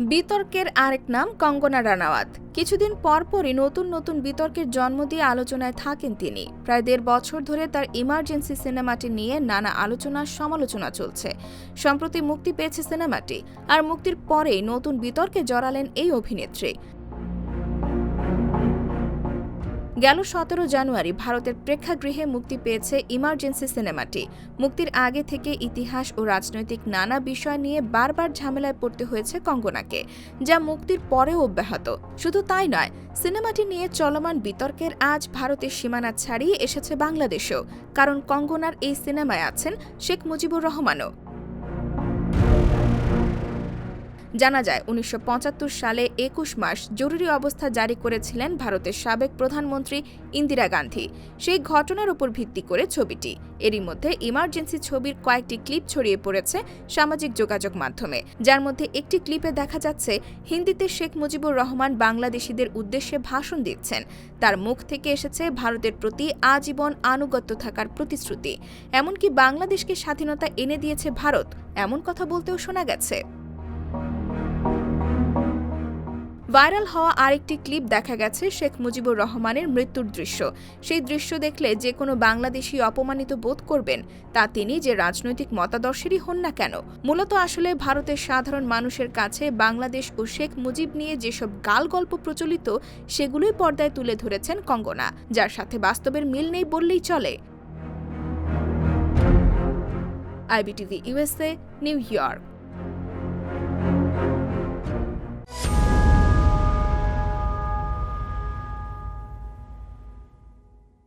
বিতর্কের আরেক নাম কঙ্গনা রানাওয়াত। কিছুদিন পরপরই নতুন নতুন বিতর্কের জন্ম দিয়ে আলোচনায় থাকেন তিনি। প্রায় দেড় বছর ধরে তার ইমার্জেন্সি সিনেমাটি নিয়ে নানা আলোচনা, সমালোচনা চলছে। সম্প্রতি মুক্তি পেয়েছে সিনেমাটি, আর মুক্তির পরেই নতুন বিতর্কে জড়ালেন এই অভিনেত্রী। গেল সতেরো জানুয়ারি ভারতের প্রেক্ষাগৃহে মুক্তি পেয়েছে ইমার্জেন্সি সিনেমাটি। মুক্তির আগে থেকে ইতিহাস ও রাজনৈতিক নানা বিষয় নিয়ে বারবার ঝামেলায় পড়তে হয়েছে কঙ্গনাকে, যা মুক্তির পরেও অব্যাহত। শুধু তাই নয়, সিনেমাটি নিয়ে চলমান বিতর্কের আজ ভারতের সীমানা ছাড়িয়ে এসেছে বাংলাদেশেও, কারণ কঙ্গনার এই সিনেমায় আছেন শেখ মুজিবুর রহমানও। জানা যায়, উনিশশো পঁচাত্তর সালে একুশ মাস জরুরি অবস্থা জারি করেছিলেন ভারতের সাবেক প্রধানমন্ত্রী ইন্দিরা গান্ধী। সেই ঘটনার উপর ভিত্তি করে ছবিটি। এরই মধ্যে ইমার্জেন্সি ছবির কয়েকটি ক্লিপ ছড়িয়ে পড়েছে সামাজিক যোগাযোগ মাধ্যমে। যার মধ্যে একটি ক্লিপে দেখা যাচ্ছে, হিন্দিতে শেখ মুজিবুর রহমান বাংলাদেশিদের উদ্দেশ্যে ভাষণ দিচ্ছেন। তার মুখ থেকে এসেছে ভারতের প্রতি আজীবন আনুগত্য থাকার প্রতিশ্রুতি। এমনকি বাংলাদেশকে স্বাধীনতা এনে দিয়েছে ভারত, এমন কথা বলতেও শোনা গেছে। ভাইরাল হওয়া আরেকটি ক্লিপ দেখা গেছে শেখ মুজিবুর রহমানের মৃত্যুর দৃশ্য। সেই দৃশ্য দেখলে যে কোনো বাংলাদেশি অপমানিত বোধ করবেন, তা তিনি যে রাজনৈতিক মতাদর্শেরই হন না কেন। মূলত আসলে ভারতের সাধারণ মানুষের কাছে বাংলাদেশ ও শেখ মুজিব নিয়ে যেসব গাল গল্প প্রচলিত, সেগুলোই পর্দায় তুলে ধরেছেন কঙ্গনা, যার সাথে বাস্তবের মিল নেই বললেই চলে। IBTV USA New York.